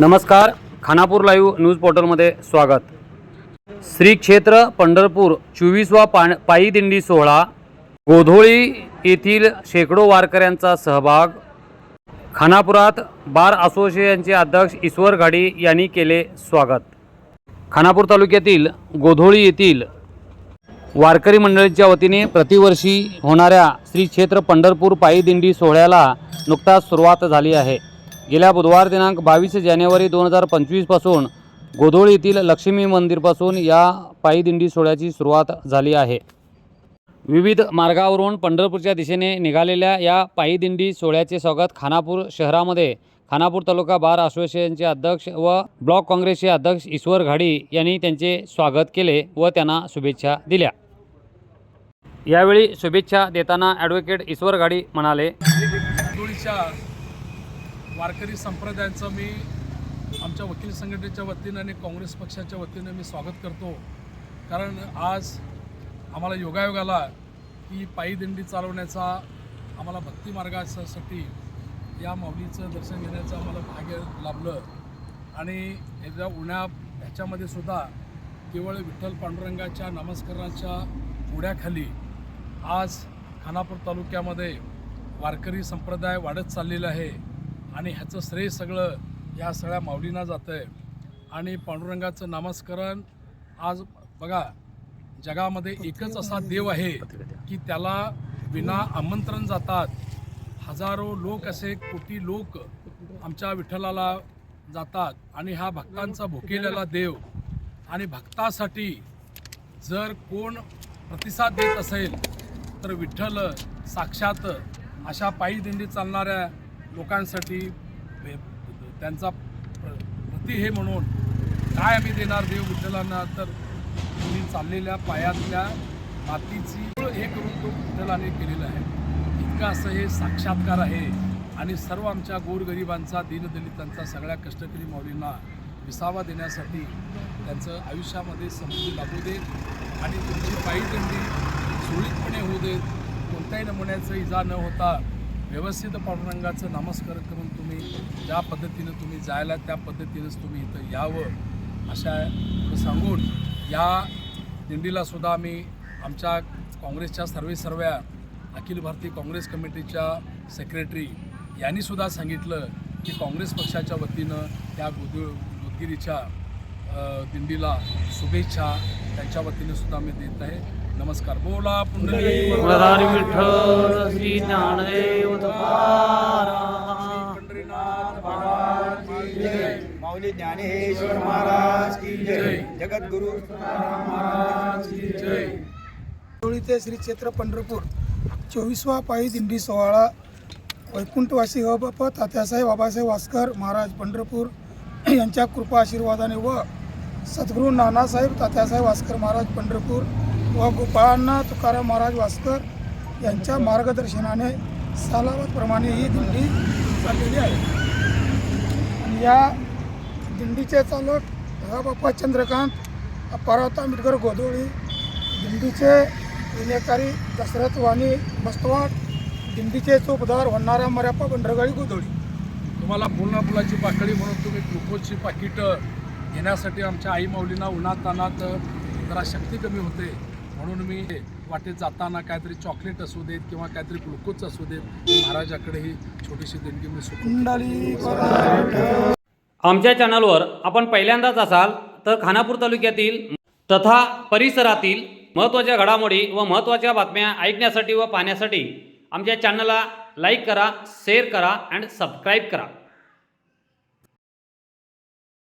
नमस्कार Khanapur live news पोर्टलमध्ये स्वागत. श्री क्षेत्र पंढरपूर चोवीसवा पा पायी दिंडी सोहळा. गोधोळी येथील शेकडो वारकऱ्यांचा सहभाग. खानापुरात बार असोसिएशनचे अध्यक्ष ईश्वर घाडी यांनी केले स्वागत. खानापूर तालुक्यातील गोधोळी येथील वारकरी मंडळीच्या वतीने प्रतिवर्षी होणाऱ्या श्री क्षेत्र पंढरपूर पायी दिंडी सोहळ्याला नुकताच सुरुवात झाली आहे. गेल्या बुधवार दिनांक बावीस जानेवारी दोन हजार पंचवीसपासून गोधोळ येथील लक्ष्मी मंदिरपासून या पायी दिंडी सोहळ्याची सुरुवात झाली आहे. विविध मार्गावरून पंढरपूरच्या दिशेने निघालेल्या या पायी दिंडी सोहळ्याचे स्वागत खानापूर शहरामध्ये खानापूर तालुका बार असोसिएशनचे अध्यक्ष व ब्लॉक काँग्रेसचे अध्यक्ष ईश्वर घाडी यांनी त्यांचे स्वागत केले व त्यांना शुभेच्छा दिल्या. यावेळी शुभेच्छा देताना ॲडव्होकेट ईश्वर घाडी म्हणाले वारकरी संप्रदायाचं मी आमच्या वकील संघटनेच्या वतीनं आणि काँग्रेस पक्षाच्या वतीनं मी स्वागत करतो. कारण आज आम्हाला योगायोगाला ही पायी दिंडी चालवण्याचा आम्हाला भक्ती मार्गासाठी या माऊलीचं दर्शन घेण्याचं आम्हाला भाग्य लाभलं. आणि याच्या उन्हा ह्याच्यामध्ये सुद्धा केवळ विठ्ठल पांडुरंगाच्या नमस्काराच्या उड्याखाली आज खानापूर तालुक्यामध्ये वारकरी संप्रदाय वाढत चाललेला आहे. आणि ह्याचं श्रेय सगळं या सगळ्या माऊलींना जातं आहे आणि पांडुरंगाचं नामस्करण आज बघा जगामध्ये एकच असा देव आहे की त्याला विना आमंत्रण जातात. हजारो लोक असे कोटी लोक आमच्या विठ्ठलाला जातात आणि हा भक्तांचा भुकेलेला देव. आणि भक्तासाठी जर कोण प्रतिसाद देत असेल तर विठ्ठल साक्षात अशा पायी दिंडी चालणाऱ्या लोकांसाठी त्यांचा प्र- प्रति हे म्हणून काय आम्ही देणार देव विठ्ठलांना? तर तुम्ही चाललेल्या पायातल्या मातीची हे करून तो विठ्ठलाने केलेलं आहे. इतकं असं हे साक्षात्कार आहे. आणि सर्व आमच्या गोरगरिबांचा दीनदलितांचा सगळ्या कष्टकरी माऊलींना विसावा देण्यासाठी त्यांचं आयुष्यामध्ये समृद्धी लागू देत आणि तुमची पायी त्यांनी सुरळीतपणे होऊ देत कोणत्याही नमुन्याचं इजा न होता व्यवस्थित पांडुरंगाचं नमस्कार करून तुम्ही ज्या पद्धतीनं तुम्ही जायला त्या पद्धतीनंच तुम्ही इथं यावं अशा सांगून या दिंडीला सुद्धा आम्ही आमच्या काँग्रेसच्या सर्वे सर्व्या अखिल भारतीय काँग्रेस कमिटीच्या सेक्रेटरी यांनीसुद्धा सांगितलं की काँग्रेस पक्षाच्या वतीनं त्या गोद गोदगिरीच्या दिंडीला शुभेच्छा त्यांच्या वतीने सुद्धा मी देत आहे. नमस्कार. बोला पुंडलिक. विठ्ठल श्री ज्ञानदेव. माऊली ज्ञानेश्वर महाराज की जय. जगद्गुरु महाराज की जय होळी ते श्री क्षेत्र पंढरपूर चोवीसवा पायी दिंडी सोहळा वैकुंठवासी हो ह तात्यासाहेब बाबासाहेब वास्कर महाराज पंढरपूर यांच्या कृपा आशीर्वादाने व सद्गुरू नानासाहेब तात्यासाहेब वास्कर महाराज पंढरपूर व गोपाळांना तुकाराम महाराज वास्कर यांच्या मार्गदर्शनाने सालावतप्रमाणे ही दिंडी चाललेली आहे. आणि या दिंडीचे चालक बाप्पा चंद्रकांत पार्वत आंबेडकर गोदोळी दिंडीचे विनेकारी दशरथ वाणी बस्तवाट दिंडीचे चोपदार होणारा मर्याप्पा बंडरगाळी गोदोळी. तुम्हाला फुलना फुलाची पाकळी म्हणून तुम्ही ग्लुकोजची पाकिटं घेण्यासाठी आमच्या आई माऊलींना उन्हात तानात जरा शक्ती कमी होते. म्हणून मी वाटेत जाताना काहीतरी चॉकलेट असू देत किंवा काहीतरी ग्लुकोज असू देत महाराजाकडे ही छोटीशी देणगी मी सुटू कुंडली आमच्या चॅनलवर आपण पहिल्यांदाच असाल तर खानापूर तालुक्यातील तथा परिसरातील महत्त्वाच्या घडामोडी व महत्त्वाच्या बातम्या ऐकण्यासाठी व पाहण्यासाठी आमच्या चॅनलला लाईक करा शेअर करा अँड सबस्क्राईब करा.